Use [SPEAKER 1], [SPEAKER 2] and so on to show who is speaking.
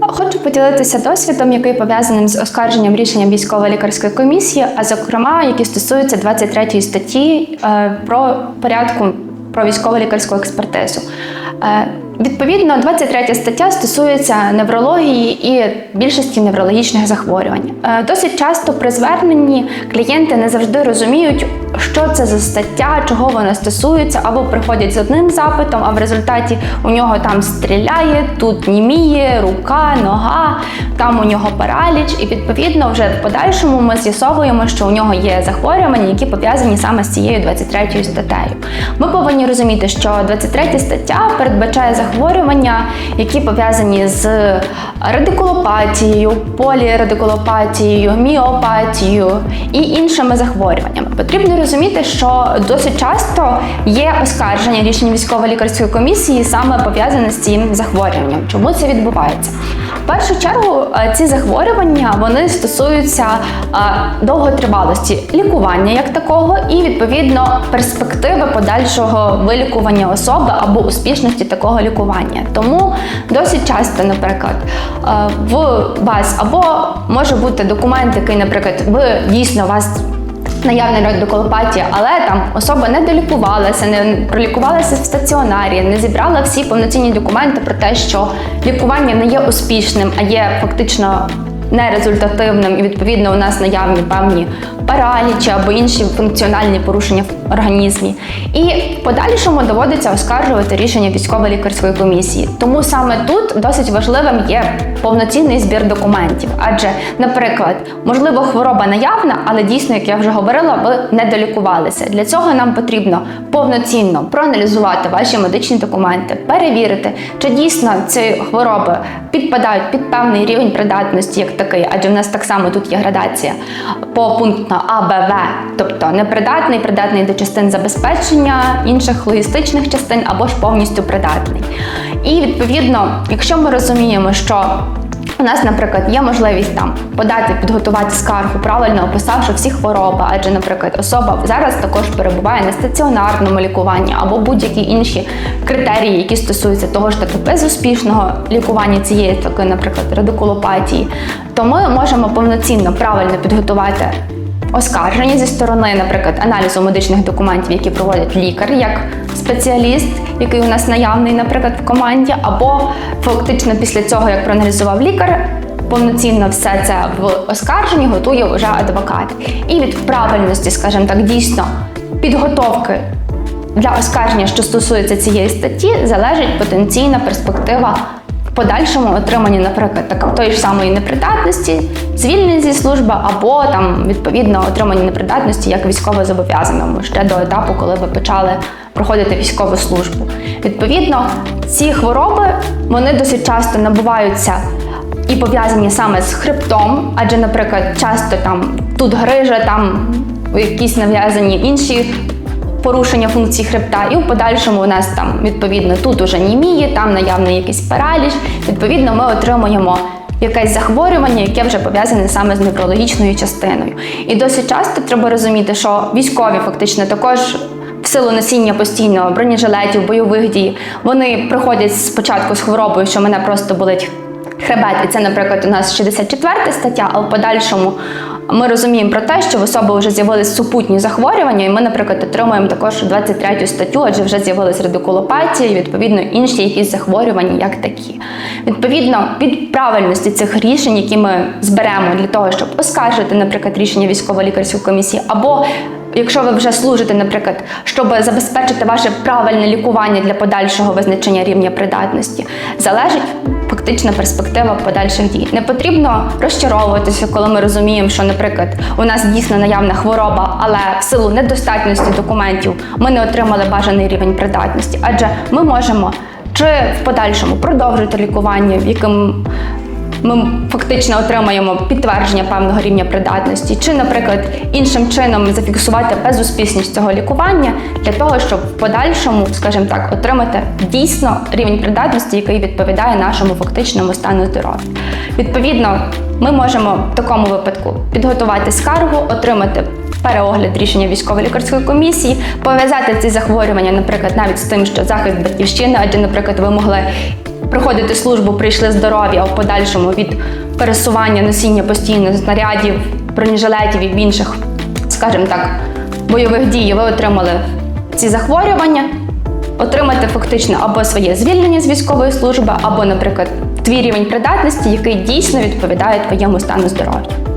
[SPEAKER 1] Хочу поділитися досвідом, який пов'язаний з оскарженням рішення військово-лікарської комісії, а зокрема, які стосуються 23 статті е, про порядку про військово-лікарську експертизу. Е, Відповідно, 23 стаття стосується неврології і більшості неврологічних захворювань. Е, Досить часто при зверненні клієнти не завжди розуміють, що це за стаття, чого вона стосується, або приходять з одним запитом, а в результаті у нього там стріляє, тут німіє, рука, нога, там у нього параліч, і відповідно вже в подальшому ми з'ясовуємо, що у нього є захворювання, які пов'язані саме з цією 23 статтею. Ми повинні розуміти, що 23 стаття передбачає захворювання, які пов'язані з радикулопатією, полірадикулопатією, міопатією і іншими захворюваннями. Потрібно розуміти, що досить часто є оскарження рішень військово-лікарської комісії саме пов'язане з цим захворюванням. Чому це відбувається? Першу чергу е, ці захворювання вони стосуються е, довготривалості лікування як такого, і відповідно перспективи подальшого вилікування особи або успішності такого лікування. Тому досить часто, наприклад, е, в вас або може бути документ, який, наприклад, ви дійсно вас наявна радикулопатія, але там особа не долікувалася, не пролікувалася в стаціонарі, не зібрала всі повноцінні документи про те, що лікування не є успішним, а є фактично нерезультативним, і відповідно у нас наявні певні паралічі або інші функціональні порушення в організмі. І в подальшому доводиться оскаржувати рішення військово-лікарської комісії. Тому саме тут досить важливим є повноцінний збір документів. Адже, наприклад, можливо, хвороба наявна, але дійсно, як я вже говорила, ви не долікувалися. Для цього нам потрібно повноцінно проаналізувати ваші медичні документи, перевірити, чи дійсно ці хвороби підпадають під певний рівень придатності, як такий, адже в нас так само тут є градація по пункту А, Б, В, тобто непридатний, придатний до частин забезпечення інших логістичних частин або ж повністю придатний. І відповідно, якщо ми розуміємо, що нас, наприклад, є можливість там подати, підготувати скаргу, правильно описавши всі хвороби, адже, наприклад, особа зараз також перебуває на стаціонарному лікуванні або будь-які інші критерії, які стосуються того ж таки безуспішного лікування цієї таки, наприклад, радикулопатії, то ми можемо повноцінно правильно підготувати. Оскарження зі сторони, наприклад, аналізу медичних документів, які проводять лікар як спеціаліст, який у нас наявний, наприклад, в команді, або фактично після цього, як проаналізував лікар, повноцінно все це в оскарженні готує вже адвокат. І від правильності, скажімо так, дійсно підготовки для оскарження, що стосується цієї статті, залежить потенційна перспектива подальшому отриманні, наприклад, так, тої ж самої непридатності, звільнення зі служби, або там відповідно отримання непридатності як військовозобов'язаному ще до етапу, коли ви почали проходити військову службу. Відповідно, ці хвороби вони досить часто набуваються і пов'язані саме з хребтом, адже, наприклад, часто там тут грижа, там якісь нав'язані інші порушення функцій хребта, і в подальшому у нас там відповідно тут уже німіє, там наявний якийсь параліч. Відповідно, ми отримуємо якесь захворювання, яке вже пов'язане саме з неврологічною частиною. І досить часто треба розуміти, що військові фактично також. Силу носіння постійно бронежилетів, бойових дій, вони приходять спочатку з хворобою, що мене просто болить хребет, і це, наприклад, у нас 64 стаття, а в подальшому ми розуміємо про те, що в особи вже з'явились супутні захворювання, і ми, наприклад, отримуємо також 23 статтю, адже вже з'явилась радикулопатія, і відповідно інші якісь захворювання, як такі. Відповідно, від правильності цих рішень, які ми зберемо для того, щоб оскаржити, наприклад, рішення військово-лікарської комісії, або Якщо ви вже служите, наприклад, щоб забезпечити ваше правильне лікування для подальшого визначення рівня придатності, залежить фактична перспектива подальших дій. Не потрібно розчаровуватися, коли ми розуміємо, що, наприклад, у нас дійсно наявна хвороба, але в силу недостатності документів ми не отримали бажаний рівень придатності, адже ми можемо чи в подальшому продовжити лікування, в яким ми фактично отримаємо підтвердження певного рівня придатності, чи, наприклад, іншим чином зафіксувати безуспішність цього лікування для того, щоб в подальшому, скажімо так, отримати дійсно рівень придатності, який відповідає нашому фактичному стану здоров'я. Відповідно, ми можемо в такому випадку підготувати скаргу, отримати. Переогляд рішення військово-лікарської комісії, пов'язати ці захворювання, наприклад, навіть з тим, що захист батьківщини, адже, наприклад, ви могли проходити службу прийшли здорові, а в подальшому від пересування носіння постійно знарядів, бронежилетів і інших, скажімо так, бойових дій, ви отримали ці захворювання, отримати фактично або своє звільнення з військової служби, або, наприклад, твій рівень придатності, який дійсно відповідає твоєму стану здоров'я.